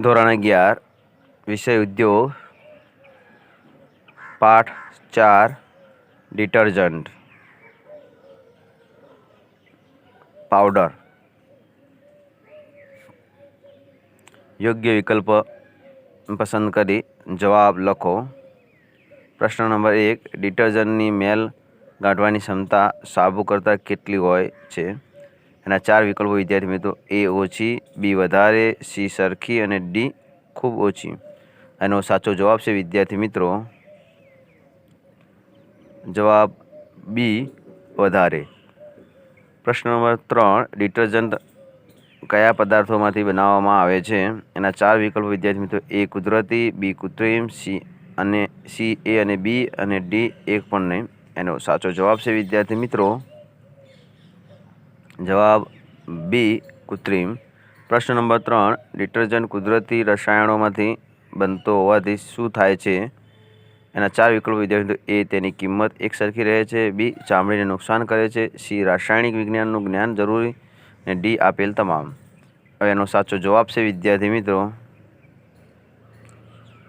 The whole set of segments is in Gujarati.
ધોરણ અગિયાર, વિષય ઉદ્યોગ, પાઠ ચાર, ડિટર્જન્ટ. પાવડર. યોગ્ય વિકલ્પ પસંદ કરી જવાબ લખો. પ્રશ્ન નંબર એક, ડિટર્જન્ટની મેલ ગાંઠવાની ક્ષમતા સાબુ કરતાં કેટલી હોય છે? એના ચાર વિકલ્પો વિદ્યાર્થી મિત્રો, એ ઓછી, બી વધારે, સી સરખી અને ડી ખૂબ ઓછી. એનો સાચો જવાબ છે વિદ્યાર્થી મિત્રો, જવાબ બી વધારે. પ્રશ્ન નંબર ત્રણ, ડિટર્જન્ટ કયા પદાર્થોમાંથી બનાવવામાં આવે છે? એના ચાર વિકલ્પો વિદ્યાર્થી મિત્રો, એ કુદરતી, બી કૃત્રિમ, સી અને સી એ અને બી અને ડી એક પણ નહીં. એનો સાચો જવાબ છે વિદ્યાર્થી મિત્રો જવાબ બી, કૃત્રિમ. પ્રશ્ન નંબર ત્રણ, ડિટર્જન્ટ કુદરતી રસાયણોમાંથી બનતો હોવાથી શું થાય છે? એના ચાર વિકલ્પો વિદ્યાર્થી એ તેની કિંમત એક સરખી રહે છે, બી, ચામડીને નુકસાન કરે છે, સી, રાસાયણિક વિજ્ઞાનનું જ્ઞાન જરૂરી અને ડી, આપેલ તમામ. હવે એનો સાચો જવાબ છે, વિદ્યાર્થી મિત્રો.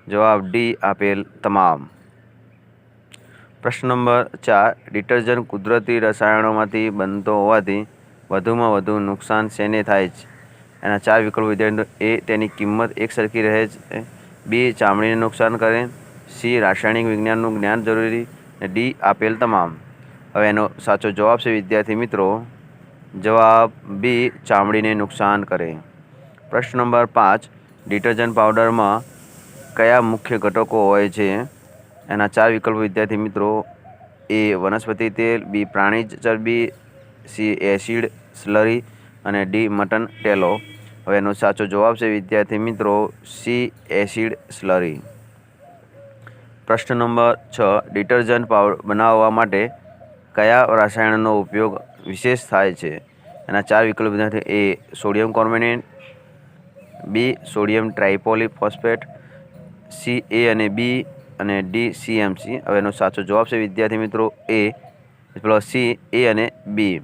જવાબ ડી, આપેલ તમામ. પ્રશ્ન નંબર ચાર, ડિટર્જન્ટ કુદરતી રસાયણોમાંથી બનતો હોવાથી વધુમાં વધુ નુકસાન શેને થાય છે એના ચાર વિકલ્પો વિદ્યાર્થી એ તેની કિંમત એક સરખી રહે છે બી ચામડીને નુકસાન કરે સી રાસાયણિક વિજ્ઞાનનું જ્ઞાન જરૂરી, અને ડી આપેલ તમામ. હવે એનો સાચો જવાબ છે, વિદ્યાર્થી મિત્રો, જવાબ બી ચામડીને નુકસાન કરે. પ્રશ્ન નંબર પાંચ, ડિટર્જન્ટ પાવડરમાં કયા મુખ્ય ઘટકો હોય છે? એના ચાર વિકલ્પો વિદ્યાર્થી મિત્રો એ વનસ્પતિ તેલ બી પ્રાણીજ ચરબી સી એસિડ સ્લરી અને ડી મટન ટેલો. હવે એનો સાચો જવાબ છે, વિદ્યાર્થી મિત્રો સી એસિડ સ્લરી પ્રશ્ન નંબર છ ડિટર્જન્ટ પાવડર બનાવવા માટે કયા રસાયણનો ઉપયોગ વિશેષ થાય છે? એના ચાર વિકલ્પ વિદ્યાર્થી, A sodium carbonate B sodium tripolyphosphate C A અને બી અને ડી સીએમસી હવે એનો સાચો જવાબ છે, વિદ્યાર્થી મિત્રો એ પ્લસ સી એ અને બી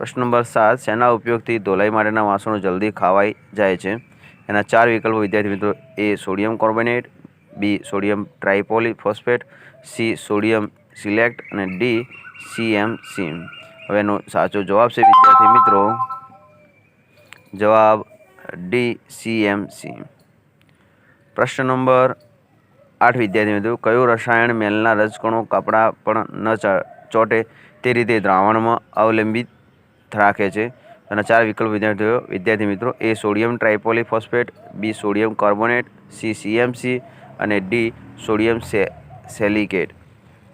પ્રશ્ન નંબર સાત, શેના ઉપયોગથી ધોલાઈ માટેના વાસણો જલ્દી ખાવાઈ જાય છે? એના ચાર વિકલ્પો વિદ્યાર્થી મિત્રો, A sodium carbonate, B sodium tripolyphosphate C sodium select અને ડી સીએમસી હવે એનો સાચો જવાબ છે વિદ્યાર્થી મિત્રો, જવાબ ડી સીએમસી પ્રશ્ન નંબર આઠ વિદ્યાર્થી મિત્રો, કયું રસાયણ મેલના રજકણો કપડાં પણ ન ચોંટે તે રીતે દ્રાવણમાં અવલંબિત રાખે છે. અને ચાર વિકલ્પ વિદ્યાર્થીઓ, વિદ્યાર્થી મિત્રો, A sodium tripolyphosphate B sodium carbonate, C CMC અને ડી સોડિયમ સે, સેલિકેટ.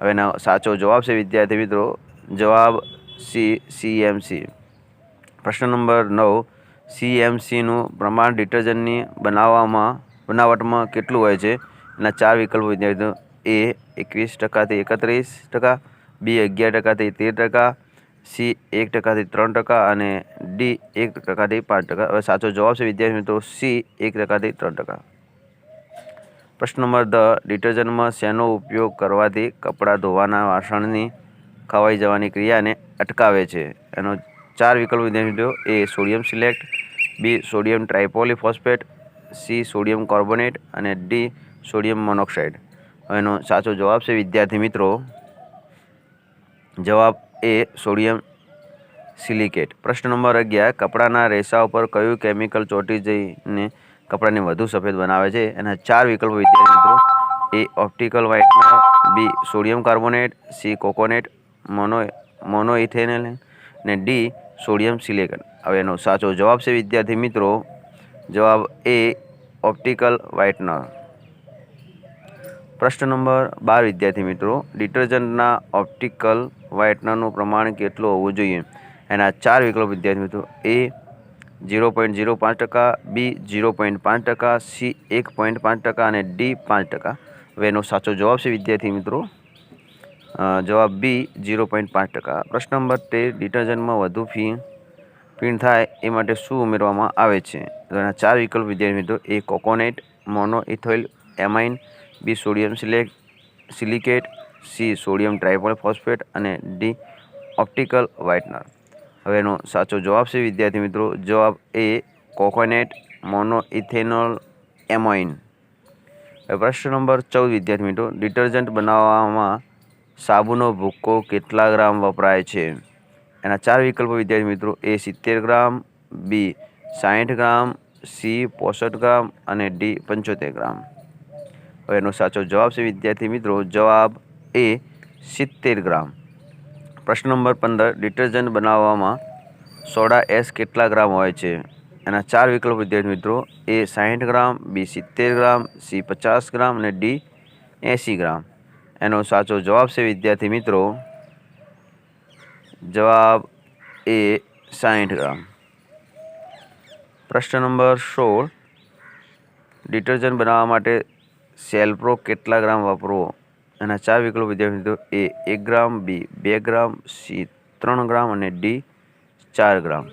હવે એનો સાચો જવાબ છે વિદ્યાર્થી મિત્રો, જવાબ સી, સીએમસી. પ્રશ્ન નંબર નવ, સીએમસીનું પ્રમાણ ડિટર્જન્ટની બનાવવામાં, બનાવટમાં કેટલું હોય છે? એના ચાર વિકલ્પો વિદ્યાર્થીઓ, એ એકવીસ ટકાથી એકત્રીસ ટકા, બી અગિયાર ટકાથી તેર ટકા સી એક ટકાથી ત્રણ ટકા અને ડી એક ટકાથી પાંચ ટકા. હવે સાચો જવાબ છે, વિદ્યાર્થી મિત્રો, સી એક ટકાથી ત્રણ ટકા. પ્રશ્ન નંબર દ, ડિટર્જન્ટમાં શેનો ઉપયોગ કરવાથી કપડાં ધોવાના વાસણની ખવાઈ જવાની ક્રિયાને અટકાવે છે? એનો ચાર વિકલ્પ, વિદ્યાર્થી મિત્રો, A sodium select, B sodium tripolyphosphate C sodium carbonate અને ડી સોડિયમ મોનોક્સાઇડ. એનો સાચો જવાબ છે, વિદ્યાર્થી મિત્રો, જવાબ એ સોડિયમ સિલિકેટ. પ્રશ્ન નંબર અગિયાર, કપડાના રેસા ઉપર કયું કેમિકલ ચોંટી જઈને કપડાને વધુ સફેદ બનાવે છે? એના ચાર વિકલ્પો વિદ્યાર્થી મિત્રો. A, optical whitener, B, sodium carbonate, C, coconut, mono, monoethanol, ને ડી, સોડિયમ સિલિકેટ. હવે એનો સાચો જવાબ છે વિદ્યાર્થી મિત્રો. જવાબ એ, ઓપ્ટિકલ વ્હાઇટનર. પ્રશ્ન નંબર બાર વિદ્યાર્થી મિત્રો. ડિટર્જન્ટના ઓપ્ટિકલ વ્હાઇટનરનું પ્રમાણ કેટલું હોવું જોઈએ? એના ચાર વિકલ્પ વિદ્યાર્થી મિત્રો. એ ઝીરો પોઈન્ટ ઝીરો પાંચ ટકા, બી ઝીરો પોઈન્ટ પાંચ ટકા, સી એક પોઈન્ટ પાંચ ટકા અને ડી પાંચ ટકા. હવે એનો સાચો જવાબ છે વિદ્યાર્થી મિત્રો. જવાબ બી ઝીરો પોઈન્ટ પાંચ ટકા. પ્રશ્ન નંબર તેર, ડિટર્જન્ટમાં વધુ ફી, પીણ થાય એ માટે શું ઉમેરવામાં આવે છે? તો એના ચાર વિકલ્પ વિદ્યાર્થી મિત્રો. A coconut mono ethyl amine, B sodium select silicate C sodium tripolyphosphate અને ડી ઓપ્ટિકલ વ્હાઇટનર. હવે એનો સાચો જવાબ છે, વિદ્યાર્થી મિત્રો? જવાબ એ કોકોનેટ મોનોઇથેનોલ એમોઇન. પ્રશ્ન નંબર ચૌદ, વિદ્યાર્થી મિત્રો. ડિટર્જન્ટ બનાવવામાં સાબુનો ભૂક્કો કેટલા ગ્રામ વપરાય છે? એના ચાર વિકલ્પો, વિદ્યાર્થી મિત્રો. એ સિત્તેર ગ્રામ, બી સાહીઠ ગ્રામ, સી પોસઠ ગ્રામ અને ડી પંચોતેર ગ્રામ. હવે એનો સાચો જવાબ છે, વિદ્યાર્થી મિત્રો. જવાબ એ સિત્તેર ગ્રામ. પ્રશ્ન નંબર પંદર, ડિટર્જન્ટ બનાવવામાં સોડા એસ કેટલા ગ્રામ હોય છે? એના ચાર વિકલ્પ વિદ્યાર્થી મિત્રો, એ સાહીઠ ગ્રામ, બી સિત્તેર ગ્રામ, સી પચાસ ગ્રામ અને ડી એંસી ગ્રામ. એનો સાચો જવાબ છે વિદ્યાર્થી મિત્રો, જવાબ એ સાહીઠ ગ્રામ. પ્રશ્ન નંબર સોળ, ડિટર્જન્ટ બનાવવા માટે સેલ્પ્રો કેટલા ગ્રામ વાપરવો? એના ચાર વિકલ્પો વિદ્યાર્થી મિત્રો, એ એક ગ્રામ, બી બે ગ્રામ, સી ત્રણ ગ્રામ અને ડી ચાર ગ્રામ.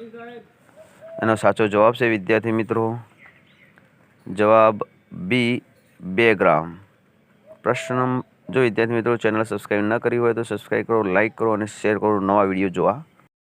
એનો સાચો જવાબ છે વિદ્યાર્થી મિત્રો? જવાબ બી બે ગ્રામ. પ્રશ્ન જો વિદ્યાર્થી મિત્રો ચેનલ સબસ્ક્રાઈબ ન કરી હોય તો સબસ્ક્રાઈબ કરો લાઈક કરો અને શેર કરો. નવા વીડિયો જોવા